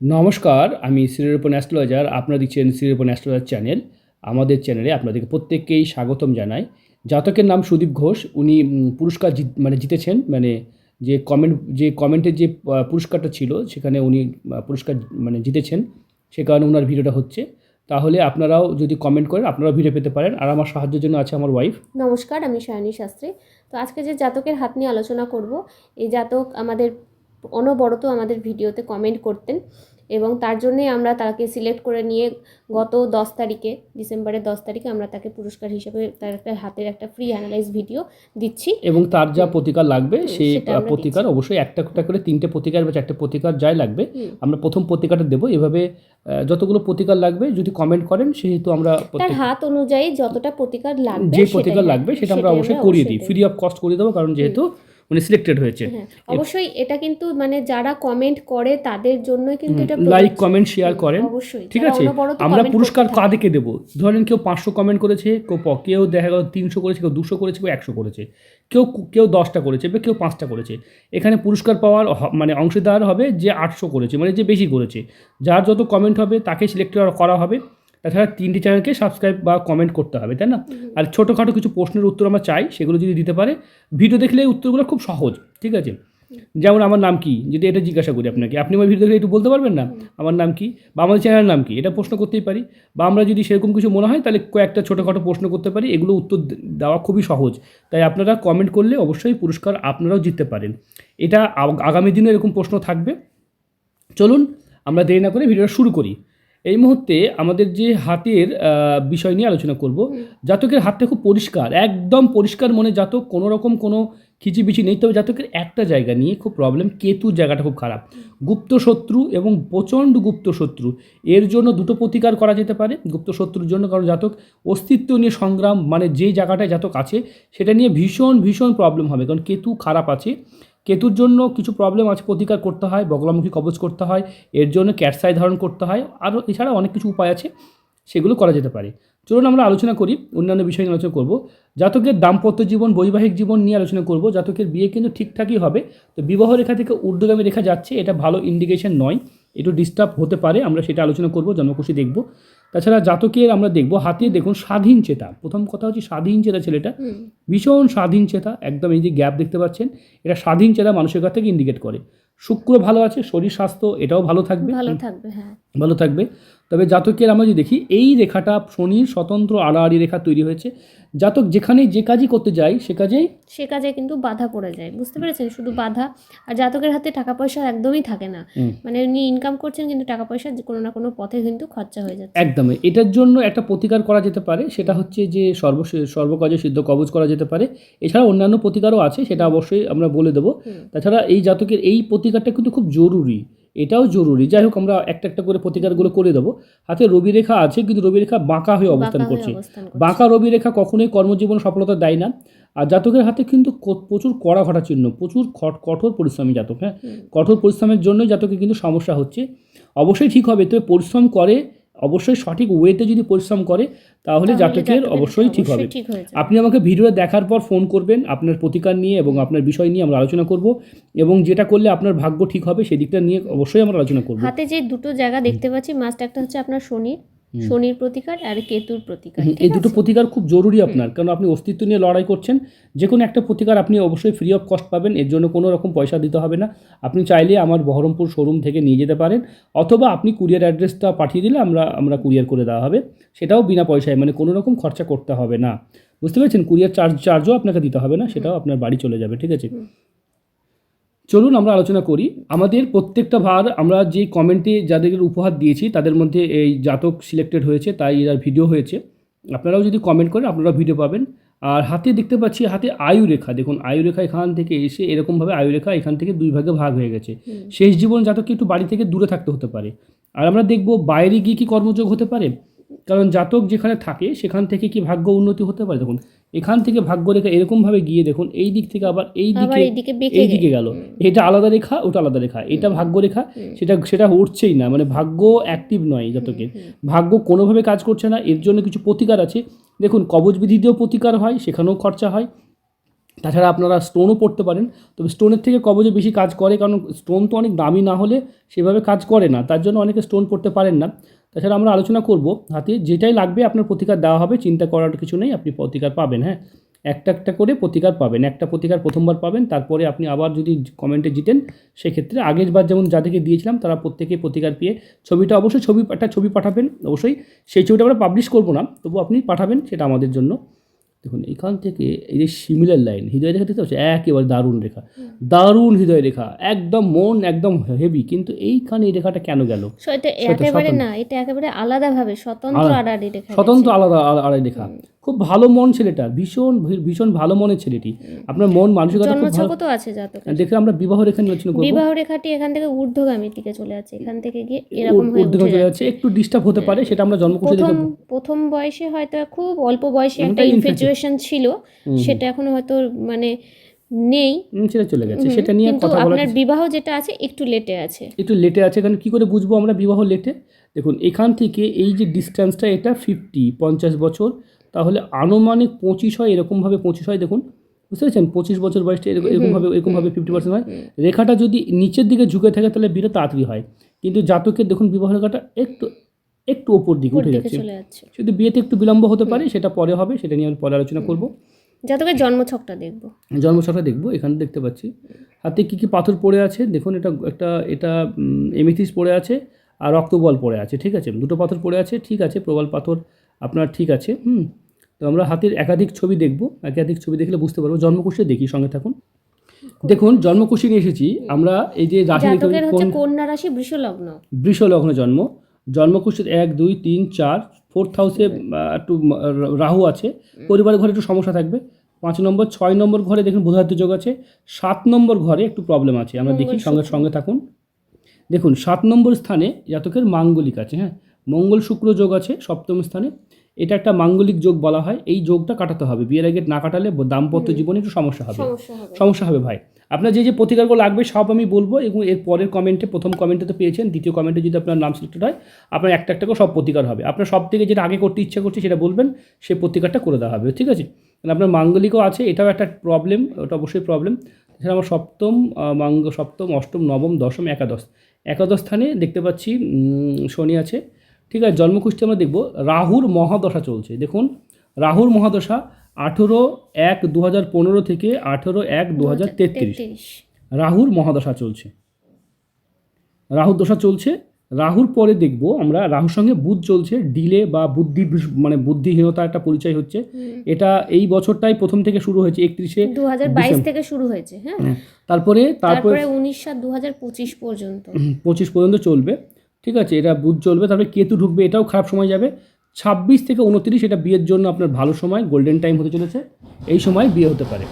নমস্কার, আমি শ্রীরূপন অ্যাস্ট্রোলজার, আপনারা দিচ্ছেন শ্রীরূপন অ্যাস্ট্রোলজার চ্যানেল। আমাদের চ্যানেলে আপনাদেরকে প্রত্যেককেই স্বাগতম জানাই। জাতকের নাম সুদীপ ঘোষ, উনি পুরস্কার জিত মানে জিতেছেন মানে যে কমেন্ট, যে কমেন্টের যে পুরস্কারটা ছিল, সেখানে উনি পুরস্কার মানে জিতেছেন, সে কারণে ওনার ভিডিওটা হচ্ছে। তাহলে আপনারাও যদি কমেন্ট করেন, আপনারাও ভিডিও পেতে পারেন। আর আমার সাহায্যের জন্য আছে আমার ওয়াইফ নমস্কার, আমি সায়নী শাস্ত্রী। তো আজকে যে জাতকের হাত নিয়ে আলোচনা করব, এই জাতক আমাদের অনবরত আমাদের ভিডিওতে কমেন্ট করতেন এবং তার জন্যই আমরা তাকে সিলেক্ট করে নিয়ে গত দশ তারিখে ডিসেম্বরের দশ তারিখে আমরা তাকে পুরস্কার হিসেবে তার একটা হাতের একটা ফ্রি অ্যানালাইজ ভিডিও দিচ্ছি। এবং তার যা প্রতিকার লাগবে সেই প্রতিকার অবশ্যই একটা একটা করে তিনটে প্রতিকার বা চারটে প্রতিকার যাই লাগবে আমরা প্রথম প্রতিকারটা দেবো। এভাবে যতগুলো প্রতিকার লাগবে যদি কমেন্ট করেন সেহেতু আমরা তার হাত অনুযায়ী যতটা প্রতিকার লাগবে যে প্রতিকার লাগবে সেটা আমরা অবশ্যই করিয়ে দিই। ফ্রি অফ কস্ট করিয়ে দেবো কারণ যেহেতু মানে সিলেক্টেড হয়েছে। হ্যাঁ অবশ্যই এটা কিন্তু মানে যারা কমেন্ট করে তাদের জন্যই কিন্তু এটা লাইক কমেন্ট শেয়ার করেন। অবশ্যই। ঠিক আছে? আমরা পুরস্কার। কাদেরকে দেবো? ধরেন কেউ পাঁচশো কমেন্ট করেছে কেউ কেউ দেখা গেল তিনশো করেছে কেউ দুশো করেছে কেউ একশো করেছে। কেউ কেউ দশটা করেছে বা কেউ পাঁচটা করেছে। এখানে পুরস্কার পাওয়ার মানে অংশীদার হবে যে আটশো করেছে মানে যে বেশি করেছে। যার যত কমেন্ট হবে তাকে সিলেক্ট করা হবে। তাছাড়া তিনটি চ্যানেলকে সাবস্ক্রাইব বা কমেন্ট করতে হবে তাই না? আর ছোটোখাটো কিছু প্রশ্নের উত্তর আমরা চাই সেগুলো যদি দিতে পারে ভিডিও দেখলে এই উত্তরগুলো খুব সহজ ঠিক আছে? যেমন আমার নাম কি? যদি এটা জিজ্ঞাসা করি আপনাকে আপনি আমার ভিডিও দেখলে একটু বলতে পারবেন না? আমার নাম কি? বা আমাদের চ্যানেলের নাম কি? এটা প্রশ্ন করতেই পারি। বা আমরা যদি সেরকম কিছু মনে হয় তাহলে কয়েকটা ছোটোখাটো প্রশ্ন করতে পারি এগুলো উত্তর দেওয়া খুবই সহজ। তাই আপনারা কমেন্ট করলে অবশ্যই পুরস্কার আপনারাও জিততে পারেন। এটা আগামী দিনে এরকম প্রশ্ন থাকবে। চলুন আমরা দেরি না করে ভিডিওটা শুরু করি। এই মুহূর্তে আমাদের যে হাতের বিষয় নিয়ে আলোচনা করব জাতকের হাতটা খুব পরিষ্কার একদম পরিষ্কার মনে জাতক কোনো রকম কোনো খিচিবিচি নেই তবে জাতকের একটা জায়গা নিয়ে খুব প্রবলেম কেতু জায়গাটা খুব খারাপ। গুপ্ত শত্রু এবং প্রচণ্ড গুপ্ত শত্রু এর জন্য দুটো প্রতিকার করা যেতে পারে গুপ্ত শত্রুর জন্য কারণ জাতক অস্তিত্ব নিয়ে সংগ্রাম মানে যে জায়গাটায় জাতক আছে সেটা নিয়ে ভীষণ ভীষণ প্রবলেম হবে কারণ কেতু খারাপ আছে। কেতুর জন্য কিছু প্রবলেম আছে, প্রতিকার করতে হয়, বগলামুখী কবচ করতে হয়, এর জন্য ক্যাটসাই ধারণ করতে হয় আরও এছাড়া অনেক কিছু উপায় আছে, সেগুলো করা যেতে পারে। চলুন আমরা আলোচনা করি, অন্যান্য বিষয় নিয়ে আলোচনা করব। জাতকের দাম্পত্য জীবন, বৈবাহিক জীবন নিয়ে আলোচনা করব। জাতকের বিয়ে কিন্তু ঠিকঠাকই হবে, তো বিবাহ রেখা থেকে ঊর্ধ্বগামী রেখা যাচ্ছে, এটা ভালো ইন্ডিকেশন নয়। একটু ডিস্টার্ব হতে পারে আমরা সেটা আলোচনা করব জন্মকোষে দেখব। তাছাড়া জাতকের আমরা দেখব হাতে দেখুন স্বাধীন চেতা। প্রথম কথা হচ্ছে স্বাধীন চেতা ছেলেটা। ভীষণ স্বাধীন চেতা একদম এই যে গ্যাপ দেখতে পাচ্ছেন। এটা স্বাধীন চেতা মানুষের কাছ থেকে ইন্ডিকেট করে। শুক্র ভালো আছে শরীর স্বাস্থ্য এটাও ভালো থাকবে। ভালো থাকবে হ্যাঁ। ভালো থাকবে। তবে জাতকের আমরা যদি দেখি এই রেখাটা শনির স্বতন্ত্র আড়াআড়ি রেখা তৈরি হয়েছে। জাতক যেখানে যে কাজই করতে যায় সে কাজেই সে কাজে কিন্তু বাধা পড়ে যায়। বুঝতে পেরেছেন? শুধু বাধা আর জাতকের হাতে টাকা পয়সা একদমই থাকে না। মানে উনি ইনকাম করছেন কিন্তু টাকা পয়সা কোনো না কোনো পথে কিন্তু খরচা হয়ে যাচ্ছে। একদমই। এটার জন্য একটা প্রতিকার করা যেতে পারে সেটা হচ্ছে যে সর্ব সর্বকাজে সিদ্ধ কবজ করা যেতে পারে। এছাড়া অন্যান্য প্রতিকারও আছে সেটা অবশ্যই আমরা বলে দেবো। তাছাড়া এই জাতকের এই প্রতিকারটা কিন্তু খুব জরুরি। এটাও জরুরি। যাই হোক আমরা একটা একটা করে প্রতিকারগুলো করে দেবো। হাতে রবি রেখা আছে কিন্তু রবি রেখা বাঁকা হয়ে অবস্থান করছে। বাঁকা রবি রেখা কখনোই কর্মজীবন সফলতা দেয় না। আর জাতকের হাতে কিন্তু প্রচুর কড়া ঘটা চিহ্ন প্রচুর খট- কঠোর পরিশ্রমী জাতক হ্যাঁ? কঠোর পরিশ্রমের জন্যই জাতকের কিন্তু সমস্যা হচ্ছে। অবশ্যই ঠিক হবে তবে পরিশ্রম করে অবশ্যই সঠিক ওয়েতে যদি পরিশ্রম করে তাহলে জাতকের অবশ্যই ঠিক হবে। আপনি আমাকে ভিডিও দেখার পর ফোন করবেন আপনার প্রতিকার নিয়ে এবং আপনার বিষয় নিয়ে আমরা আলোচনা করব এবং যেটা করলে আপনার ভাগ্য ঠিক হবে সেদিকটা নিয়ে অবশ্যই আমরা আলোচনা করব। হাতে যে দুটো জায়গা দেখতে পাচ্ছি মাস্ট একটা হচ্ছে আপনার হুম। শনির প্রতিকার আর কেতুর প্রতিকার এই দুটো প্রতিকার খুব জরুরি আপনার কারণ আপনি অস্তিত্ব নিয়ে লড়াই করছেন। যে কোনো একটা প্রতিকার আপনি অবশ্যই ফ্রি অফ কস্ট পাবেন এর জন্য কোনো রকম পয়সা দিতে হবে না। আপনি চাইলে আমার বহরমপুর শোরুম থেকে নিয়ে যেতে পারেন অথবা আপনি কুরিয়ার অ্যাড্রেসটা পাঠিয়ে দিলে আমরা আমরা কুরিয়ার করে দেওয়া হবে। সেটাও বিনা পয়সায় মানে কোনো রকম খরচা করতে হবে না। বুঝতে পেরেছেন? কুরিয়ার চার্জ চার্জও আপনাকে দিতে হবে না সেটাও আপনার বাড়ি চলে যাবে ঠিক আছে। চলুন আমরা আলোচনা করি। আমাদের প্রত্যেকটা ভার আমরা যে কমেন্টে যাদের উপহার দিয়েছি তাদের মধ্যে এই জাতক সিলেক্টেড হয়েছে তাই এরা ভিডিও হয়েছে। আপনারাও যদি কমেন্ট করেন আপনারাও ভিডিও পাবেন। আর হাতে দেখতে পাচ্ছি হাতে আয়ু রেখা। দেখুন আয়ু রেখা এখান থেকে এসে এরকমভাবে আয়ু রেখা এখান থেকে দুই ভাগে ভাগ হয়ে গেছে। শেষ জীবন জাতককে একটু বাড়ি থেকে দূরে থাকতে হতে পারে। আর আমরা দেখব বাইরে গিয়ে কি কর্মযোগ হতে পারে? কারণ জাতক যেখানে থাকে সেখান থেকে কি ভাগ্য উন্নতি হতে পারে? দেখুন এখান থেকে ভাগ্য রেখা এরকমভাবে গিয়ে দেখুন এই দিক থেকে আবার এই দিকে এই দিকে গেল। এটা আলাদা রেখা ওটা আলাদা রেখা। এটা ভাগ্য রেখা সেটা সেটা উঠছেই না। মানে ভাগ্য অ্যাক্টিভ নয় জাতকের। ভাগ্য কোনোভাবে কাজ করছে না এর জন্য কিছু প্রতিকার আছে। দেখুন কবচ বিধি দিয়েও প্রতিকার হয় সেখানেও খরচা হয়। তাছাড়া আপনারা স্টোনও পড়তে পারেন তবে স্টোনের থেকে কবজে বেশি কাজ করে কারণ স্টোন তো অনেক দামি না হলে সেভাবে কাজ করে না। তার জন্য অনেকে স্টোন পড়তে পারেন না। তাছাড়া আমরা আলোচনা করব হাতে যেটাই লাগবে আপনার প্রতিকার দেওয়া হবে, চিন্তা করার কিছু নেই, আপনি প্রতিকার পাবেন হ্যাঁ? একটা একটা করে প্রতিকার পাবেন, একটা প্রতিকার প্রথমবার পাবেন, তারপরে আপনি আবার যদি কমেন্টে জিতেন, সেক্ষেত্রে আগের বার যেমন যাদেরকে দিয়েছিলাম, তারা প্রত্যেকে প্রতিকার পেয়ে ছবিটা অবশ্যই ছবি, একটা ছবি পাঠাবেন, অবশ্যই। সেই ছবিটা আমরা পাবলিশ করব না তবু আপনি পাঠাবেন, সেটা আমাদের জন্য। দেখুন এখান থেকে এই যে সিমিলার লাইন হৃদয় রেখা দেখতে পাচ্ছি একেবারে দারুণ রেখা। দারুণ হৃদয় রেখা। একদম মন একদম হেভি কিন্তু এইখানে এই রেখাটা কেন গেল? এটা একেবারে না এটা একেবারে আলাদাভাবে স্বতন্ত্র। আড়াআড়ি রেখা স্বতন্ত্র আলাদা আলা- আড়াই রেখা। খুব ভালো মন ছেলেটা ভীষণ ভীষণ ভালো মনের ছেলেটি। আপনার মন মানসিকতা খুব ভালো। তো আছে জাতক দেখে আমরা বিবাহ রেখা নির্বাচন করব। বিবাহ রেখাটি এখান থেকে ঊর্ধ্বগামীর দিকে চলে যাচ্ছে। এখান থেকে গিয়ে এরকম হয়ে উঠে চলে যাচ্ছে। একটু ডিস্টার্ব হতে পারে সেটা আমরা জন্মকুশে দেখে প্রথম বয়সে হয়তো খুব অল্প বয়সে একটা ইনফেচুয়েশন ছিল। সেটা এখন হয়তো মানে নেই। সেটা চলে গেছে। সেটা নিয়ে কথা বলা আপনার বিবাহ যেটা আছে একটু লেটে আছে। একটু লেটে আছে কারণ কি করে বুঝব আমরা বিবাহ লেটে দেখুন এখান থেকে এই যে ডিস্টেন্সটা এটা ফিফটি পঞ্চাশ বছর। তাহলে আনুমানিক পঁচিশ হয় এরকমভাবে পঁচিশ হয় দেখুন। বুঝতে পেরেছেন? পঁচিশ বছর বয়সটা এরকম এরকমভাবে এরকমভাবে ফিফটি পার্সেন্ট হয়। রেখাটা যদি নিচের দিকে ঝুঁকে থাকে তাহলে বিয়ে তাড়াতাড়ি হয়। কিন্তু জাতকের দেখুন বিবাহ রেখাটা একটু একটু ওপর দিকে উঠে যাচ্ছে। যদি বিয়েতে একটু বিলম্ব হতে পারে সেটা পরে হবে সেটা নিয়ে আমি পরে আলোচনা করব। জাতকের জন্মছকটা দেখব। জন্মছকটা দেখব এখানে দেখতে পাচ্ছি। হাতে কী কী পাথর পড়ে আছে? দেখুন এটা একটা এটা এমিথিস পড়ে আছে আর রক্তবল পড়ে আছে ঠিক আছে? দুটো পাথর পড়ে আছে ঠিক আছে? প্রবল পাথর আপনার ঠিক আছে। হুম। তো আমরা হাতের একাধিক ছবি দেখব একাধিক ছবি দেখলে বুঝতে পারব। জন্মকুশে দেখি সঙ্গে থাকুন। দেখুন জন্মকুশি নিয়ে এসেছি। আমরা এই যে রাশি কন্যা রাশি বৃষ লগ্ন বৃষ লগ্ন জন্ম। জন্মকুষ্ঠের এক দুই তিন চার ফোর্থ হাউসে একটু রাহু আছে। পরিবারের ঘরে একটু সমস্যা থাকবে। পাঁচ নম্বর ছয় নম্বর ঘরে দেখুন বোধার্থ যোগ আছে। সাত নম্বর ঘরে একটু প্রবলেম আছে। আমরা দেখি সঙ্গে সঙ্গে থাকুন। দেখুন সাত নম্বর স্থানে জাতকের মাঙ্গলিক আছে হ্যাঁ? মঙ্গল শুক্র যোগ আছে সপ্তম স্থানে। এটা একটা মাঙ্গলিক যোগ বলা হয়। এই যোগটা কাটাতে হবে। বিয়ের আগে না কাটালে দাম্পত্য জীবনে একটু সমস্যা হবে। সমস্যা হবে। ভাই। আপনার যে যে প্রতিকারগুলো লাগবে সব আমি বলব এবং এর পরের কমেন্টে প্রথম কমেন্টে তো পেয়েছেন। দ্বিতীয় কমেন্টে যদি আপনার নাম সিলেক্টেড হয় আপনার একটা একটা করে সব প্রতিকার হবে। আপনার সব থেকে যেটা আগে করতে ইচ্ছা করছে সেটা বলবেন সেই প্রতিকারটা করে দেওয়া হবে। ঠিক আছে? আপনার মাঙ্গলিকও আছে। এটাও একটা প্রবলেম ওটা অবশ্যই প্রবলেম এছাড়া আমার সপ্তম মাঙ্গ সপ্তম অষ্টম নবম দশম একাদশ। একাদশ স্থানে দেখতে পাচ্ছি শনি আছে। ঠিক আছে জন্মকুষ্ঠী আমরা দেখব। রাহুর মহাদশা চলছে। দেখুন রাহুর মহাদশা আঠেরো এক দু হাজার পনেরো থেকে আঠেরো এক দু হাজার তেত্রিশ। রাহুর মহাদশা চলছে। রাহুর দশা চলছে। রাহুর পরে দেখব আমরা রাহুর সঙ্গে বুধ চলছে। ডিলে বা বুদ্ধি মানে বুদ্ধিহীনতা একটা পরিচয় হচ্ছে। এটা এই বছরটাই প্রথম থেকে শুরু হয়েছে একত্রিশে দু হাজার বাইশ থেকে শুরু হয়েছে হ্যাঁ। তারপরে তারপরে তারপরে উনিশ সাত দু হাজার পঁচিশ পর্যন্ত। পঁচিশ পর্যন্ত চলবে। ঠিক আছে, এটা বুধ চলবে, তারপরে কেতু ঢুকবে, এটাও খারাপ সময় যাবে। ছাব্বিশ থেকে উনত্রিশ এটা বিয়ের জন্য আপনার ভালো সময় গোল্ডেন টাইম হতে চলেছে, এই সময় বিয়ে হতে পারে।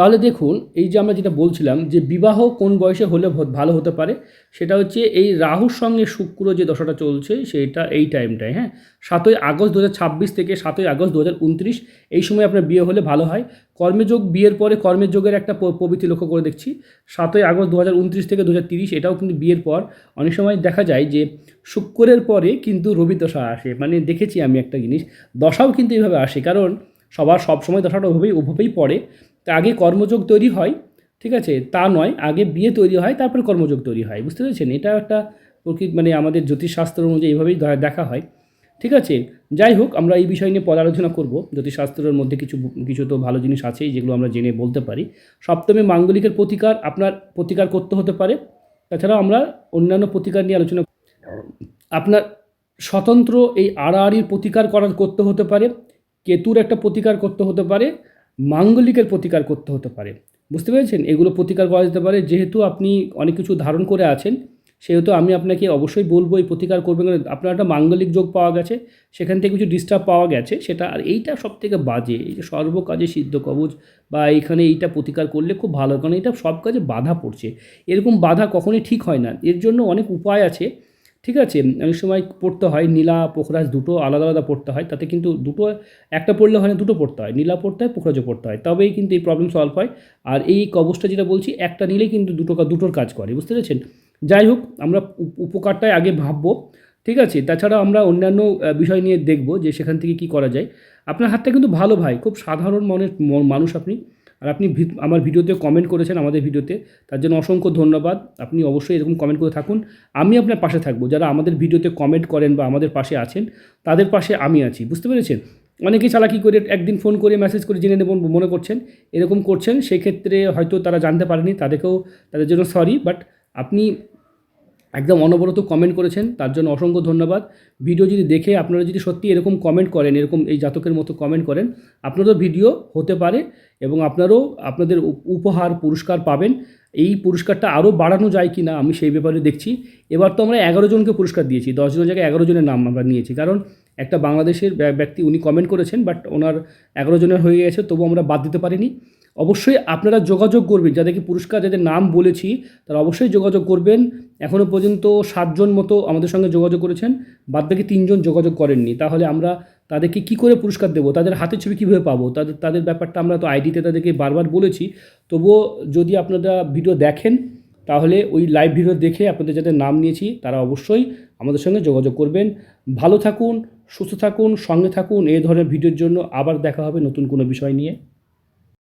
তাহলে দেখুন, এই যে আমরা যেটা বলছিলাম যে বিবাহ কোন বয়সে হলে ভালো হতে পারে, সেটা হচ্ছে এই রাহুর সঙ্গে শুক্র যে দশাটা চলছে, সেটা এই টাইমটায় হ্যাঁ? সাতই আগস্ট দু হাজার ছাব্বিশ থেকে সাতই আগস্ট দু হাজার উনত্রিশ, এই সময় আপনার বিয়ে হলে ভালো হয়। কর্মযোগ বিয়ের পরে কর্মের যোগের একটা প্রবৃত্তি লক্ষ্য করে দেখছি, সাতই আগস্ট দু হাজার উনত্রিশ থেকে দু এটাও কিন্তু বিয়ের পর। অনেক সময় দেখা যায় যে শুক্রের পরে কিন্তু রবি দশা আসে মানে দেখেছি আমি একটা জিনিস, দশাও কিন্তু এইভাবে আসে, কারণ সবার সব সময় দশাটা ওভাবেই ওভাবেই পড়ে। তা আগে কর্মযোগ তৈরি হয়, ঠিক আছে? তা নয়, আগে বিয়ে তৈরি হয়, তারপরে কর্মযোগ তৈরি হয়, বুঝতে পেরেছেন? এটা একটা প্রকৃত মানে আমাদের জ্যোতিষশাস্ত্র অনুযায়ী এইভাবেই ধ- দেখা হয়, ঠিক আছে? যাই হোক, আমরা এই বিষয় নিয়ে পরে আলোচনা করব। জ্যোতিষশাস্ত্রের মধ্যে কিছু কিছু তো ভালো জিনিস আছেই, যেগুলো আমরা জেনে বলতে পারি। সপ্তমী মাঙ্গলিকের প্রতিকার, আপনার প্রতিকার করতে হতে পারে। তাছাড়াও আমরা অন্যান্য প্রতিকার নিয়ে আলোচনা আপনার স্বতন্ত্র এই আড়াআড়ির প্রতিকার করার, করতে হতে পারে। কেতুর একটা প্রতিকার করতে হতে পারে। মাঙ্গলিকের প্রতিকার করতে হতে পারে। বুঝতে পেরেছেন? এগুলো প্রতিকার করা যেতে পারে। যেহেতু আপনি অনেক কিছু ধারণ করে আছেন, সেহেতু আমি আপনাকে অবশ্যই বলব এই প্রতিকার করবেন কারণ আপনার একটা মাঙ্গলিক যোগ পাওয়া গেছে, সেখান থেকে কিছু ডিস্টার্ব পাওয়া গেছে, সেটা আর এইটা সব থেকে বাজে। এই যে সর্বকাজে সিদ্ধ কবচ বা এইখানে এইটা প্রতিকার করলে খুব ভালো কারণ এটা সব কাজে বাধা পড়ছে। এরকম বাধা কখনোই ঠিক হয় না। এর জন্য অনেক উপায় আছে। ঠিক আছে, অনেক সময় পড়তে হয়, নীলা, পোখরাজ দুটো আলাদা আলাদা পড়তে হয়, তাতে কিন্তু দুটো, একটা পড়লে হয় না, দুটো পড়তে হয়, নীলা পড়তে হয়, পোখরাজও পড়তে হয়, তবেই কিন্তু এই প্রবলেম সলভ হয়। আর এই কবচটা যেটা বলছি, একটা নিলেই কিন্তু দুটো দুটোর কাজ করে, বুঝতে পেরেছেন? যাই হোক, আমরা উপ- উপকারটাই আগে ভাববো, ঠিক আছে? তাছাড়া আমরা অন্যান্য বিষয় নিয়ে দেখব যে সেখান থেকে কি করা যায়। আপনার হাতটা কিন্তু ভালো ভাই, খুব সাধারণ মনের মানুষ আপনি। আর আপনি আমার ভিডিওতে কমেন্ট করেছেন আমাদের ভিডিওতে, তার জন্য অসংখ্য ধন্যবাদ। আপনি অবশ্যই এরকম কমেন্ট করে থাকুন। আমি আপনার পাশে থাকব। যারা আমাদের ভিডিওতে কমেন্ট করেন বা আমাদের পাশে আছেন, তাদের পাশে আমি আছি। বুঝতে পেরেছেন? অনেকেই চালাকি করে একদিন ফোন করে মেসেজ করে জেনে নেব মনে করছেন। এরকম করছেন, সেক্ষেত্রে হয়তো তারা জানতে পারেনি, তাদেরকেও, তাদের জন্য সরি বাট আপনি একদম অনবরত কমেন্ট করেছেন, তার জন্য অসংখ্য ধন্যবাদ। ভিডিও যদি দেখে আপনারা যদি সত্যি এরকম কমেন্ট করেন, এরকম এই জাতকের মতো কমেন্ট করেন, আপনারও ভিডিও হতে পারে এবং আপনারও আপনাদের উপহার, পুরস্কার পাবেন। এই পুরস্কারটা আরও বাড়ানো যায় কি না আমি সেই ব্যাপারে দেখছি। এবার তো আমরা এগারো জনকে পুরস্কার দিয়েছি, দশ জনের জায়গায় এগারো জনের নাম আমরা নিয়েছি। কারণ একটা বাংলাদেশের ব্যা- ব্যক্তি উনি কমেন্ট করেছেন বাট ওনার এগারো জনের হয়ে গেছে, তবু আমরা বাদ দিতে পারিনি। অবশ্যই আপনারা যোগাযোগ করবেন, যাদেরকে পুরস্কার যাদের নাম বলেছি, তারা অবশ্যই যোগাযোগ করবেন। এখনও পর্যন্ত সাতজন মতো আমাদের সঙ্গে যোগাযোগ করেছেন, বাদ বাকি তিনজন যোগাযোগ করেননি। তাহলে আমরা তাদেরকে কি করে পুরস্কার দেবো? তাদের হাতের ছবি কীভাবে পাবো? তাদের তাদের ব্যাপারটা আমরা তো আইডিতে তাদেরকে বারবার বলেছি। তবুও যদি আপনারা ভিডিও দেখেন, তাহলে ওই লাইভ ভিডিও দেখে আপনাদের যাদের নাম নিয়েছি, তারা অবশ্যই আমাদের সঙ্গে যোগাযোগ করবেন। ভালো থাকুন, সুস্থ থাকুন, সঙ্গে থাকুন। এই ধরনের ভিডিওর জন্য আবার দেখা হবে নতুন কোনো বিষয় নিয়ে।